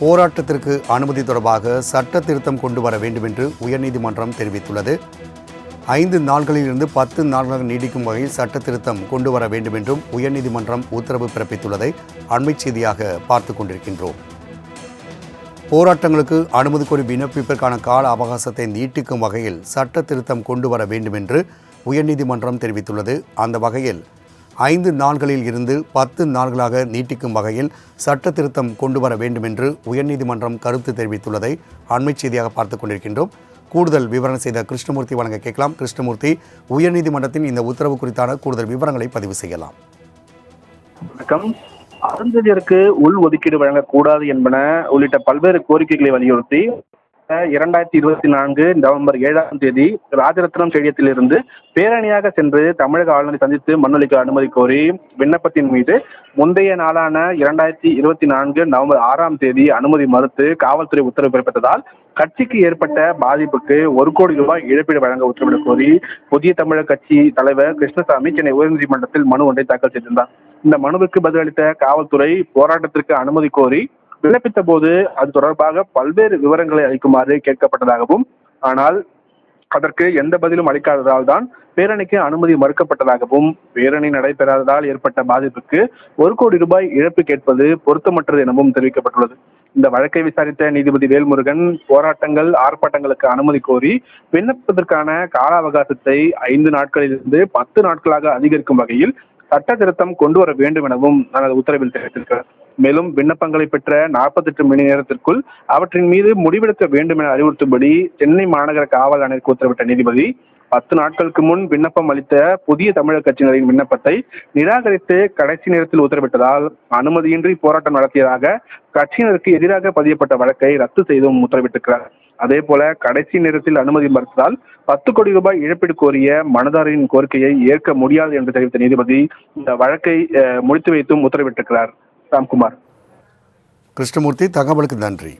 போராட்டத்திற்கு அனுமதி தொடர்பாக சட்ட திருத்தம் கொண்டு வர வேண்டும் என்று உயர்நீதிமன்றம் தெரிவித்துள்ளது. ஐந்து நாட்களிலிருந்து பத்து நாட்களாக நீடிக்கும் வகையில் சட்ட திருத்தம் கொண்டு வர வேண்டும் என்றும் உயர்நீதிமன்றம் உத்தரவு பிறப்பித்துள்ளதை அண்மைச் செய்தியாக பார்த்து கொண்டிருக்கின்றோம். போராட்டங்களுக்கு அனுமதி கோரி விண்ணப்பிப்பதற்கான கால அவகாசத்தை நீட்டிக்கும் வகையில் சட்ட திருத்தம் கொண்டு வர வேண்டும் என்று உயர்நீதிமன்றம் தெரிவித்துள்ளது. அந்த வகையில் ஐந்து நாள்களில் இருந்து பத்து நாள்களாக நீட்டிக்கும் வகையில் சட்ட திருத்தம் கொண்டு வர வேண்டும் என்று உயர்நீதிமன்றம் கருத்து தெரிவித்துள்ளதை அண்மை செய்தியாக பார்த்து கொண்டிருக்கின்றோம். கூடுதல் விவரணம் செய்த கிருஷ்ணமூர்த்தி வழங்க கேட்கலாம். கிருஷ்ணமூர்த்தி உயர்நீதிமன்றத்தின் இந்த உத்தரவு குறித்தான கூடுதல் விவரங்களை பதிவு செய்யலாம். வணக்கம். அருந்ததியருக்கு உள் ஒதுக்கீடு வழங்கக்கூடாது என்பன உள்ளிட்ட பல்வேறு கோரிக்கைகளை வலியுறுத்தி இரண்டாயிரத்தி இருபத்தி நான்கு நவம்பர் ஏழாம் தேதி ராஜரத்னம் ஸ்டேடியத்திலிருந்து பேரணியாக சென்று தமிழக ஆளுநரை சந்தித்து மனுளிக்க அனுமதி கோரி விண்ணப்பத்தின் மீது முந்தைய நாளான இரண்டாயிரத்தி இருபத்தி நான்கு நவம்பர் ஆறாம் தேதி அனுமதி மறுத்து காவல்துறை உத்தரவு பிறப்பித்ததால் கட்சிக்கு ஏற்பட்ட பாதிப்புக்கு ஒரு கோடி ரூபாய் இழப்பீடு வழங்க உத்தரவிடக் கோரி புதிய தமிழக கட்சி தலைவர் கிருஷ்ணசாமி சென்னை உயர்நீதிமன்றத்தில் மனு ஒன்றை தாக்கல் செய்திருந்தார். இந்த மனுவுக்கு பதிலளித்த காவல்துறை போராட்டத்திற்கு அனுமதி கோரி விண்ணப்பித்த போது அது தொடர்பாக பல்வேறு விவரங்களை அளிக்குமாறு கேட்கப்பட்டதாகவும் ஆனால் அதற்கு எந்த பதிலும் அளிக்காததால் தான் பேரணிக்கு அனுமதி மறுக்கப்பட்டதாகவும் பேரணி நடைபெறாததால் ஏற்பட்ட பாதிப்புக்கு ஒரு கோடி ரூபாய் இழப்பு கேட்பது பொருத்தமற்றது எனவும் தெரிவிக்கப்பட்டுள்ளது. இந்த வழக்கை விசாரித்த நீதிபதி வேல்முருகன் போராட்டங்கள் ஆர்ப்பாட்டங்களுக்கு அனுமதி கோரி விண்ணப்பதற்கான கால அவகாசத்தை ஐந்து நாட்களிலிருந்து பத்து நாட்களாக அதிகரிக்கும் வகையில் சட்ட திருத்தம் கொண்டு வர வேண்டும் எனவும் தனது உத்தரவில் தெரிவித்திருக்கிறார். மேலும் விண்ணப்பங்களை பெற்ற நாற்பத்தெட்டு மணி நேரத்திற்குள் அவற்றின் மீது முடிவெடுக்க வேண்டும் என அறிவுறுத்தும்படி சென்னை மாநகர காவல் ஆணையருக்கு உத்தரவிட்ட நீதிபதி பத்து நாட்களுக்கு முன் விண்ணப்பம் அளித்த புதிய தமிழக கட்சியினரின் விண்ணப்பத்தை நிராகரித்து கடைசி நேரத்தில் உத்தரவிட்டதால் அனுமதியின்றி போராட்டம் நடத்தியதாக கட்சியினருக்கு எதிராக பதியப்பட்ட வழக்கை ரத்து செய்தும் உத்தரவிட்டிருக்கிறார். அதே போல கடைசி நேரத்தில் அனுமதி மறுத்ததால் பத்து கோடி ரூபாய் இழப்பீடு கோரிய மனதாரின் கோரிக்கையை ஏற்க முடியாது என்று தெரிவித்த நீதிபதி இந்த வழக்கை முடித்து வைத்தும் உத்தரவிட்டிருக்கிறார். ராம்குமார். கிருஷ்ணமூர்த்தி தகவலுக்கு நன்றி.